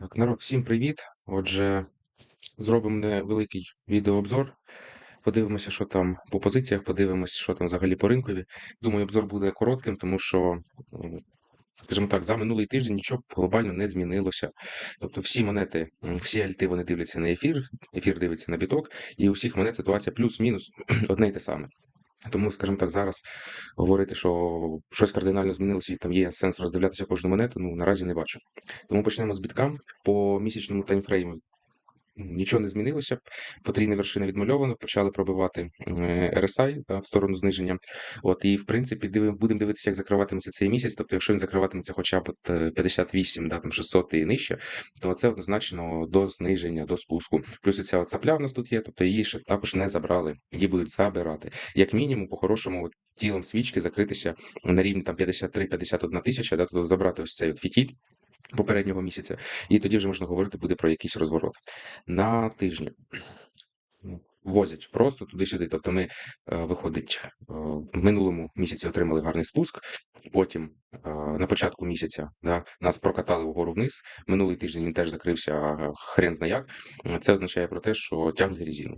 Так, народ, всім привіт. Отже, зробимо невеликий відеообзор. Подивимося, що там по позиціях, подивимося, що там взагалі по ринкові. Думаю, обзор буде коротким, тому що, скажімо так, за минулий тиждень нічого глобально не змінилося. Тобто всі монети, всі альти вони дивляться на ефір, ефір дивиться на біток, і у всіх монет ситуація плюс-мінус одне й те саме. Тому, скажімо так, зараз говорити, що щось кардинально змінилося і там є сенс роздивлятися кожну монету, ну наразі не бачу. Тому почнемо з бітка. По місячному таймфрейму нічого не змінилося. Потрійна вершина відмальована, почали пробивати е, RSI да, в сторону зниження. От і в принципі дивим, будемо дивитися, як закриватиметься цей місяць. Тобто, якщо він закриватиметься хоча б от е, 58, да, там 600 і нижче, то це однозначно до зниження, до спуску. Плюс ця цапля в нас тут є, тобто її ще також не забрали, її будуть забирати. Як мінімум, по-хорошому, от тілом свічки закритися на рівні там 53-51 тисяча, да, тобто забрати ось цей от фітіль попереднього місяця, і тоді вже можна говорити буде про якийсь розворот. На тижні возять просто туди-сюди. Тобто ми, е, виходить, е, в минулому місяці отримали гарний спуск, потім е, на початку місяця да, нас прокатали вгору вниз. Минулий тиждень він теж закрився хрен зна як. Це означає про те, що тягнуть резину.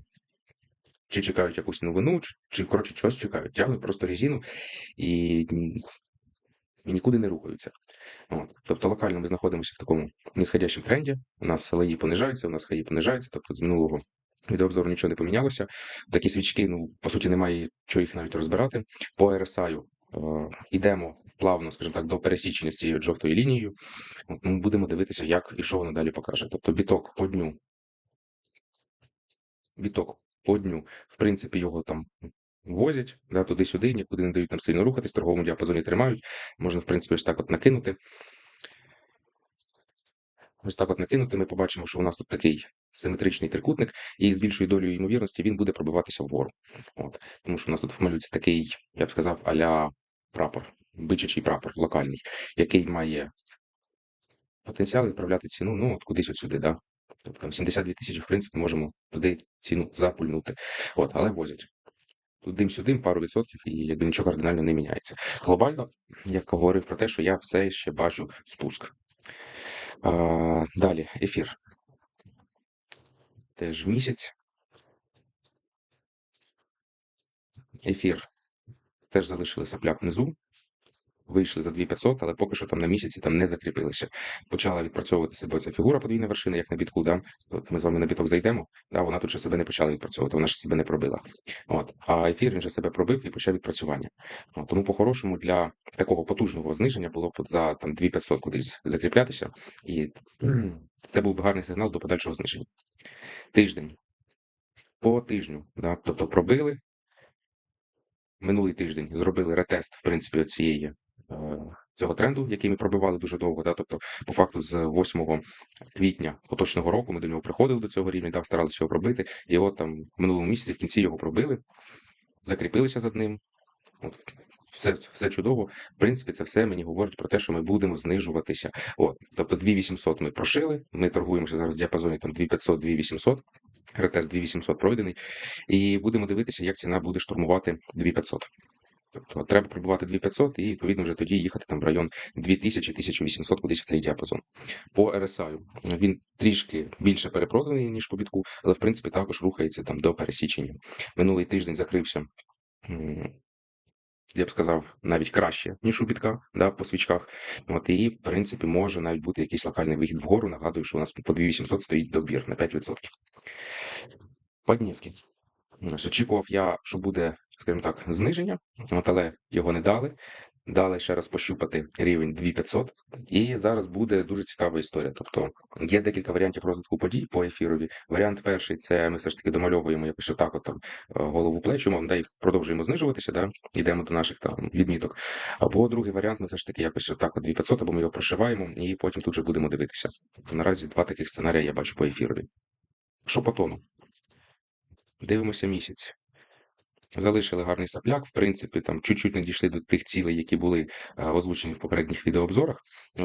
Чи чекають якусь новину, чи, коротше, щось чекають. Тягнуть просто резину і, і нікуди не рухаються. От. Тобто локально ми знаходимося в такому нисходящому тренді. У нас лаї понижаються, у нас хаї понижаються, тобто з минулого відеообзору нічого не помінялося. Такі свічки, ну, по суті, немає чого їх навіть розбирати. По RSI е, йдемо плавно, скажімо так, до пересічення з цією жовтою лінією. От, ну, будемо дивитися, як і що воно далі покаже. Тобто біток по дню. Біток по дню, в принципі, його там возять да, туди-сюди, нікуди не дають там сильно рухатись, в торговому діапазоні тримають. Можна, в принципі, ось так от накинути. Ось так от накинути, ми побачимо, що у нас тут такий симетричний трикутник, і з більшою долею ймовірності він буде пробиватися вгору. От. Тому що у нас тут малюється такий, я б сказав, аля прапор, бичачий прапор локальний, який має потенціал відправляти ціну ну, от кудись от сюди. Да? Тобто там 72 тисячі, в принципі, можемо туди ціну запульнути. От, але возять. Тудим-сюдим пару відсотків, і якби нічого кардинально не міняється. Глобально, я говорив про те, що я все ще бачу спуск. А, Далі, ефір. Теж місяць. Ефір теж залишили сапляк внизу. Вийшли за 2500, але поки що там на місяці там не закріпилися. Почала відпрацьовувати себе ця фігура подвійна вершина, як на бітку. Да? От ми з вами на біток зайдемо, да? вона тут ще себе не почала відпрацьовувати, вона ж себе не пробила. От. А ефір він же себе пробив і почав відпрацювання. От. Тому, по-хорошому, для такого потужного зниження було б за там 2500 кудись закріплятися, і це був би гарний сигнал до подальшого зниження. Тиждень. По тижню, да? тобто пробили. Минулий тиждень зробили ретест, в принципі, цієї цього тренду, який ми пробивали дуже довго. Да? Тобто, по факту, з 8 квітня поточного року ми до нього приходили до цього рівня, да, старалися його пробити. І от там в минулому місяці в кінці його пробили, закріпилися за ним. От, все все чудово. В принципі, це все мені говорить про те, що ми будемо знижуватися. От, Тобто 2800 ми прошили, ми торгуємося зараз в діапазоні там 2500, 2800, ретест 2800 пройдений, і будемо дивитися, як ціна буде штурмувати 2500. Тобто треба прибувати 2500 і відповідно вже тоді їхати там в район 2000-1800 кудись в цей діапазон. По RSI він трішки більше перепроданий, ніж по бітку, але в принципі також рухається там до пересічення. Минулий тиждень закрився. Я б сказав, навіть краще, ніж у бітка, да, по свічках. От, І, в принципі, може навіть бути якийсь локальний вихід вгору. Нагадую, що у нас по 2800 стоїть добір на 5%. По днівки. Очікував я, що буде скажімо так, зниження, от, але його не дали. Дали ще раз пощупати рівень 2500, і зараз буде дуже цікава історія. Тобто є декілька варіантів розвитку подій по ефірові. Варіант перший це ми все ж таки домальовуємо якось отак, от там е, голову плечу, мов, да, і продовжуємо знижуватися, да, йдемо до наших там відміток. Або другий варіант, ми все ж таки якось отак от 2500, або ми його прошиваємо, і потім тут же будемо дивитися. Наразі два таких сценарії я бачу по ефірові. Що по тону? Дивимося місяць. Залишили гарний сапляк, в принципі, там чуть-чуть не дійшли до тих цілей, які були е, озвучені в попередніх відеообзорах.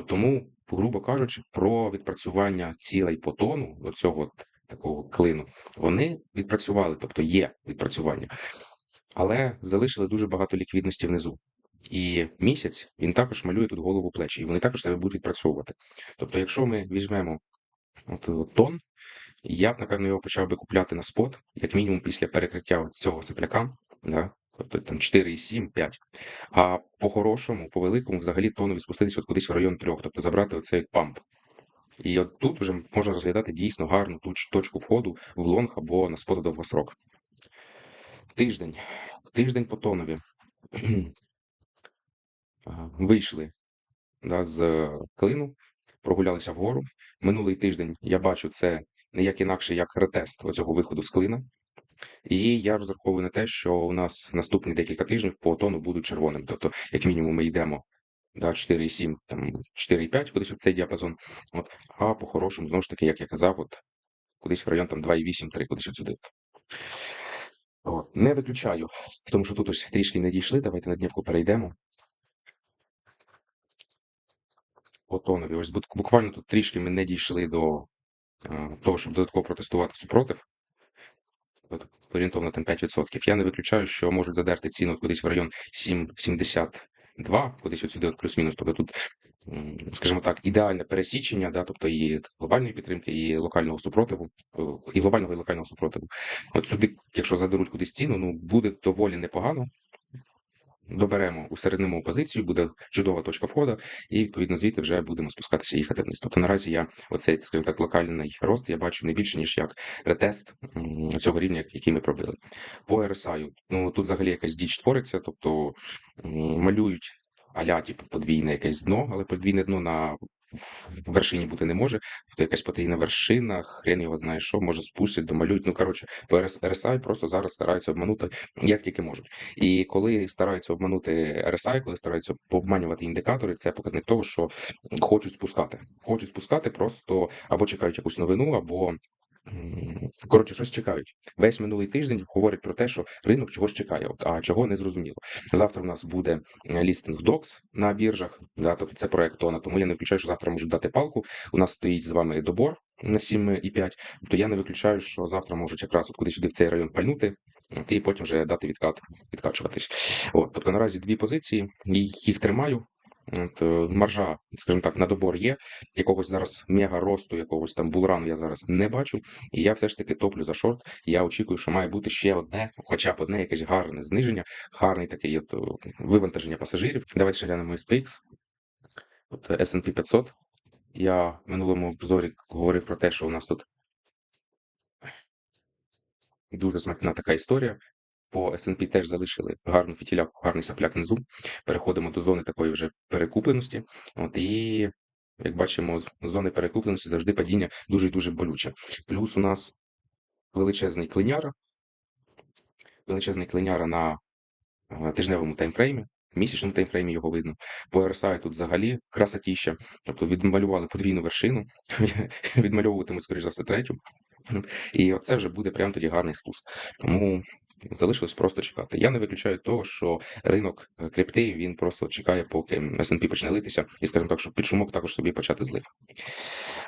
Тому, грубо кажучи, про відпрацювання цілей по тону до цього такого клину, вони відпрацювали, тобто є відпрацювання, але залишили дуже багато ліквідності внизу. І місяць він також малює тут голову плечі, і вони також себе будуть відпрацьовувати. Тобто, якщо ми візьмемо от, е, тон, я б, напевно, його почав би купляти на спот, як мінімум після перекриття цього сипляка, да, тобто там 4,7, 5. А по-хорошому, по великому, взагалі тонові спуститися от кудись в район 3, тобто забрати оцей памп. І от тут вже можна розглядати дійсно гарну точку входу в лонг або на спот в довгосрок. Тиждень. Тиждень по тонові. Вийшли да, з клину, прогулялися вгору. Минулий тиждень я бачу це не як інакше, як ретест оцього виходу з клина. І я розраховую на те, що у нас наступні декілька тижнів по тону будуть червоним. Тобто, як мінімум, ми йдемо да, 4,7, там 4,5, кудись в цей діапазон. От, а по-хорошому, знову ж таки, як я казав, от кудись в район там 2,8-3, кудись от сюди. От. Не виключаю, тому що тут ось трішки не дійшли. Давайте на днівку перейдемо. По тонові. Ось буквально тут трішки ми не дійшли до того, щоб додатково протестувати супротив. От, орієнтовно там 5%. Я не виключаю, що можуть задерти ціну кудись в район 7,72, кудись от сюди от плюс-мінус. Тобто тут, скажімо так, ідеальне пересічення, да, тобто і глобальної підтримки, і локального супротиву, е, і глобального і локального супротиву. От сюди, якщо задеруть кудись ціну, ну буде доволі непогано. Доберемо усереднимо позицію, буде чудова точка входу, і відповідно звідти вже будемо спускатися і їхати вниз. Тобто наразі я оцей, скажімо так, локальний рост я бачу не більше, ніж як ретест цього рівня, який ми пробили. По RSI, ну тут взагалі якась діч твориться, тобто малюють аля, типу, подвійне якесь дно, але подвійне дно на в вершині бути не може. Тобто якась потрійна вершина, хрен його знає, що може спустять, домалюють. Ну коротше, RSI просто зараз стараються обманути як тільки можуть. І коли стараються обманути RSI, коли стараються обманювати індикатори, це показник того, що хочуть спускати. Хочуть спускати, просто або чекають якусь новину, або коротше, щось чекають. Весь минулий тиждень говорять про те, що ринок чогось чекає, от, а чого не зрозуміло. Завтра у нас буде е, лістинг DOX на біржах, да, тобто це проект тона, тому я не виключаю, що завтра можуть дати палку. У нас стоїть з вами добор на 7,5, тобто я не виключаю, що завтра можуть якраз от куди сюди в цей район пальнути, і потім вже дати відкат, відкачуватись. От, тобто наразі дві позиції, їх тримаю. От, е, маржа, скажімо так, на добор є. Якогось зараз мега росту, якогось там булрану я зараз не бачу. І я все ж таки топлю за шорт. Я очікую, що має бути ще одне, хоча б одне якесь гарне зниження, гарний такий от, вивантаження пасажирів. Давайте ще глянемо SPX. От е, S&P 500. Я в минулому обзорі говорив про те, що у нас тут дуже смачна така історія. По S&P теж залишили гарну фітіляку, гарний сапляк внизу. Переходимо до зони такої вже перекупленості. От і як бачимо, з зони перекупленості завжди падіння дуже і дуже болюче. Плюс у нас величезний клиняра, величезний клиняра на е, тижневому таймфреймі. Місячному таймфреймі його видно. По RSI тут взагалі красотіща. Тобто відмалювали подвійну вершину, відмальовуватимуть, скоріш за все, третю. І оце вже буде прямо тоді гарний спуск. Тому залишилось просто чекати. Я не виключаю того, що ринок е, крипти він просто чекає, поки S&P почне литися, і скажімо так, щоб під шумок також собі почати злив.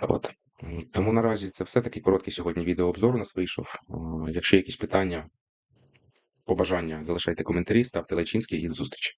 От. Тому наразі це все такий короткий сьогодні відеообзор у нас вийшов. Е, Якщо якісь питання, побажання, залишайте коментарі, ставте лайчинський і до зустрічі.